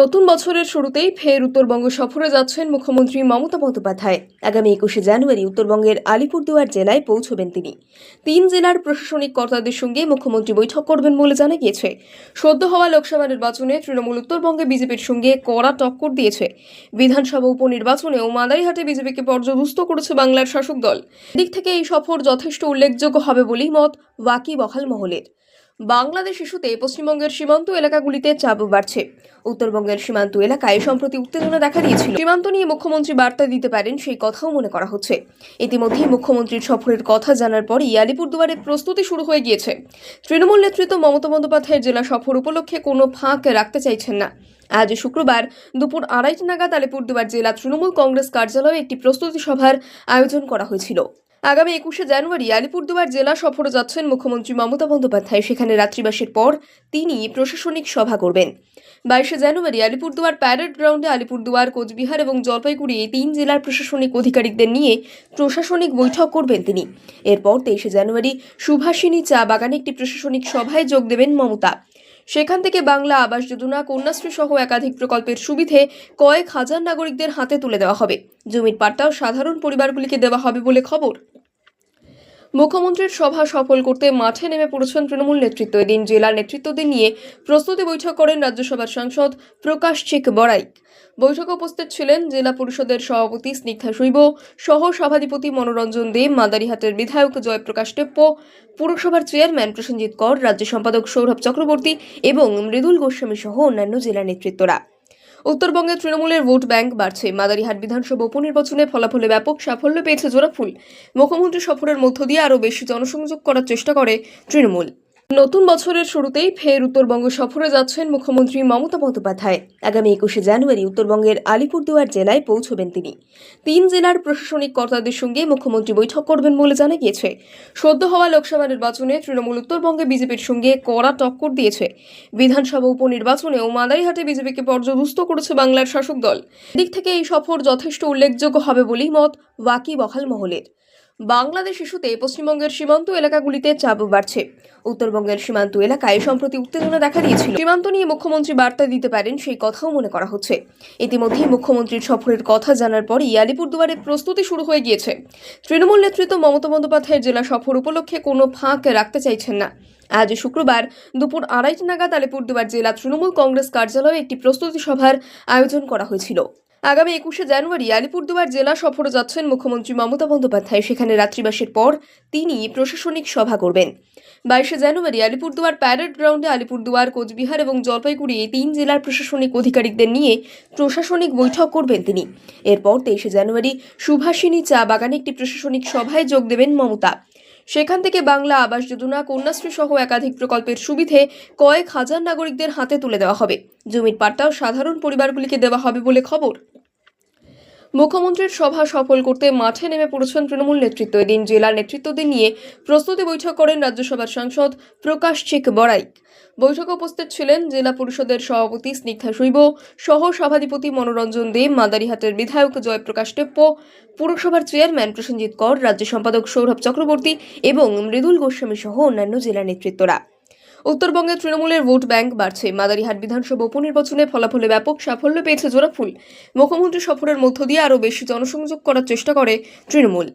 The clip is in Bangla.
নতুন বছরের শুরুতেই ফের উত্তরবঙ্গ সফরে যাচ্ছেন মুখ্যমন্ত্রী মমতা বন্দ্যোপাধ্যায়। আগামী একুশে জানুয়ারি উত্তরবঙ্গের আলিপুরদুয়ার জেলায় পৌঁছবেন তিনি। তিন জেলার প্রশাসনিক কর্তাদের সঙ্গে মুখ্যমন্ত্রী বৈঠক করবেন বলে জানা গিয়েছে। সদ্য হওয়া লোকসভা নির্বাচনে তৃণমূল উত্তরবঙ্গে বিজেপির সঙ্গে কড়া টক্কর দিয়েছে। বিধানসভা উপনির্বাচনেও মাদারিহাটে বিজেপিকে পর্যদুস্ত করেছে বাংলার শাসক দল। দিক থেকে এই সফর যথেষ্ট উল্লেখযোগ্য হবে বলেই মত ওয়াকি বহাল মহলের। বাংলাদেশ ইস্যুতে পশ্চিমবঙ্গের সীমান্ত এলাকাগুলিতে চাপ বাড়ছে। উত্তরবঙ্গের সীমান্ত এলাকায় সম্প্রতি উত্তেজনা দেখা দিয়েছিল। সীমান্ত নিয়ে মুখ্যমন্ত্রী বার্তা দিতে পারেন, সেই কথাও মনে করা হচ্ছে। ইতিমধ্যেই মুখ্যমন্ত্রীর সফরের কথা জানার পরই আলিপুরদুয়ারে প্রস্তুতি শুরু হয়ে গিয়েছে। তৃণমূল নেতৃত্ব মমতা বন্দ্যোপাধ্যায়ের জেলা সফর উপলক্ষে কোনো ফাঁক রাখতে চাইছেন না। আজ শুক্রবার দুপুর আড়াইটা নাগাদ আলিপুরদুয়ার জেলা তৃণমূল কংগ্রেস কার্যালয়ে একটি প্রস্তুতি সভার আয়োজন করা হয়েছিল। আগামী একুশে জানুয়ারি আলিপুরদুয়ার জেলা সফরে যাচ্ছেন মুখ্যমন্ত্রী মমতা বন্দ্যোপাধ্যায়। সেখানে রাত্রিবাসের পর তিনি প্রশাসনিক সভা করবেন। বাইশে জানুয়ারি আলিপুরদুয়ার প্যারেড গ্রাউন্ডে আলিপুরদুয়ার, কোচবিহার এবং জলপাইগুড়ি এই তিন জেলার প্রশাসনিক আধিকারিকদের নিয়ে প্রশাসনিক বৈঠক করবেন তিনি। এরপর তেইশে জানুয়ারি সুভাষিনী চা বাগানে একটি প্রশাসনিক সভায় যোগ দেবেন মমতা। সেখান থেকে বাংলা আবাস যোজনা কন্যাশ্রী সহ একাধিক প্রকল্পের সুবিধে কয়েক হাজার নাগরিকদের হাতে তুলে দেওয়া হবে। জমির পাট্টাও সাধারণ পরিবারগুলিকে দেওয়া হবে বলে খবর। মুখ্যমন্ত্রীর সভা সফল করতে মাঠে নেমে পড়েছেন তৃণমূল নেতৃত্ব। এদিন জেলার নেতৃত্বদের নিয়ে প্রস্তুতি বৈঠক করেন রাজ্যসভার সাংসদ প্রকাশ চেক বড়াইক বৈঠকে উপস্থিত ছিলেন জেলা পরিষদের সভাপতি স্নিগ্ধা শৈব, সহ সভাধিপতি মনোরঞ্জন দে, মাদারিহাটের বিধায়ক জয়প্রকাশ টেপ্পো পুরসভার চেয়ারম্যান প্রসেনজিৎ কর, রাজ্য সম্পাদক সৌরভ চক্রবর্তী এবং মৃদুল গোস্বামী সহ অন্যান্য জেলা নেতৃত্বরা। উত্তরবঙ্গে তৃণমূলের ভোট ব্যাংক বাড়ছে। মাদারিহাট বিধানসভা উপনির্বাচনে ফলাফলে ব্যাপক সাফল্য পেয়েছে জোড়াফুল মুখ্যমন্ত্রী সফরের মধ্য দিয়ে আরও বেশি জনসংযোগ করার চেষ্টা করে তৃণমূল। নতুন বছরের শুরুতেই ফের উত্তরবঙ্গ সফরে যাচ্ছেন মুখ্যমন্ত্রী মমতা বন্দ্যোপাধ্যায়। আগামী একুশে জানুয়ারি উত্তরবঙ্গের আলিপুরদুয়ার জেলায় পৌঁছবেন তিনি। তিন জেলার প্রশাসনিক কর্তাদের সঙ্গে মুখ্যমন্ত্রী বৈঠক করবেন বলে জানা গিয়েছে। সদ্য হওয়া লোকসভা নির্বাচনে তৃণমূল উত্তরবঙ্গে বিজেপির সঙ্গে কড়া টক্কর দিয়েছে। বিধানসভা উপনির্বাচনেও মাদারিহাটে বিজেপিকে পর্যদুস্ত করেছে বাংলার শাসক দল। দিক থেকে এই সফর যথেষ্ট উল্লেখযোগ্য হবে বলেই মত ওয়াকি বহাল মহলের। বাংলাদেশ ইস্যুতে পশ্চিমবঙ্গের সীমান্ত এলাকাগুলিতে চাপ বাড়ছে। উত্তরবঙ্গের সীমান্ত এলাকায় সম্প্রতি উত্তেজনা দেখা দিয়েছিল। সীমান্ত নিয়ে মুখ্যমন্ত্রী বার্তা দিতে পারেন, সেই কথাও মনে করা হচ্ছে। ইতিমধ্যেই মুখ্যমন্ত্রীর সফরের কথা জানার পরই আলিপুরদুয়ারে প্রস্তুতি শুরু হয়ে গিয়েছে। তৃণমূল নেতৃত্ব মমতা বন্দ্যোপাধ্যায়ের জেলা সফর উপলক্ষে কোনো ফাঁক রাখতে চাইছেন না। আজ শুক্রবার দুপুর আড়াইটা নাগাদ আলিপুরদুয়ার জেলা তৃণমূল কংগ্রেস কার্যালয়ে একটি প্রস্তুতি সভার আয়োজন করা হয়েছিল। আগামী একুশে জানুয়ারি আলিপুরদুয়ার জেলা সফরে যাচ্ছেন মুখ্যমন্ত্রী মমতা বন্দ্যোপাধ্যায়। সেখানে রাত্রিবাসের পর তিনি প্রশাসনিক সভা করবেন। বাইশে জানুয়ারি আলিপুরদুয়ার প্যারেড গ্রাউন্ডে আলিপুরদুয়ার, কোচবিহার এবং জলপাইগুড়ি এই তিন জেলার প্রশাসনিক আধিকারিকদের নিয়ে প্রশাসনিক বৈঠক করবেন তিনি। এরপর তেইশে জানুয়ারি সুভাষিনী চা বাগানে একটি প্রশাসনিক সভায় যোগ দেবেন মমতা। সেখান থেকে বাংলা আবাস যোজনা, কন্যাশ্রী সহ একাধিক প্রকল্পের সুবিধে কয়েক হাজার নাগরিকদের হাতে তুলে দেওয়া হবে। জমির পাট্টাও সাধারণ পরিবারগুলিকে দেওয়া হবে বলে খবর। মুখ্যমন্ত্রীর সভা সফল করতে মাঠে নেমে পড়েছেন তৃণমূল নেতৃত্ব। এদিন জেলার নেতৃত্বদের নিয়ে প্রস্তুতি বৈঠক করেন রাজ্যসভার সাংসদ প্রকাশ চেক বড়াইক বৈঠকে উপস্থিত ছিলেন জেলা পরিষদের সভাপতি স্নিগ্ধা শৈব, সহ সভাধিপতি মনোরঞ্জন দে, মাদারিহাটের বিধায়ক জয়প্রকাশ টেপ্পো পুরসভার চেয়ারম্যান প্রসেনজিৎ কর, রাজ্য সম্পাদক সৌরভ চক্রবর্তী এবং মৃদুল গোস্বামী সহ অন্যান্য জেলা নেতৃত্বরা। উত্তরবঙ্গে তৃণমূলের ভোট ব্যাংক বাড়ছে। মাদারিহাট বিধানসভা উপনির্বাচনে ফলাফলে ব্যাপক সাফল্য পেয়েছে জোড়াফুল। মুখ্যমন্ত্রী সফরের মধ্য দিয়ে আরও বেশি জনসংযোগ করার চেষ্টা করে তৃণমূল।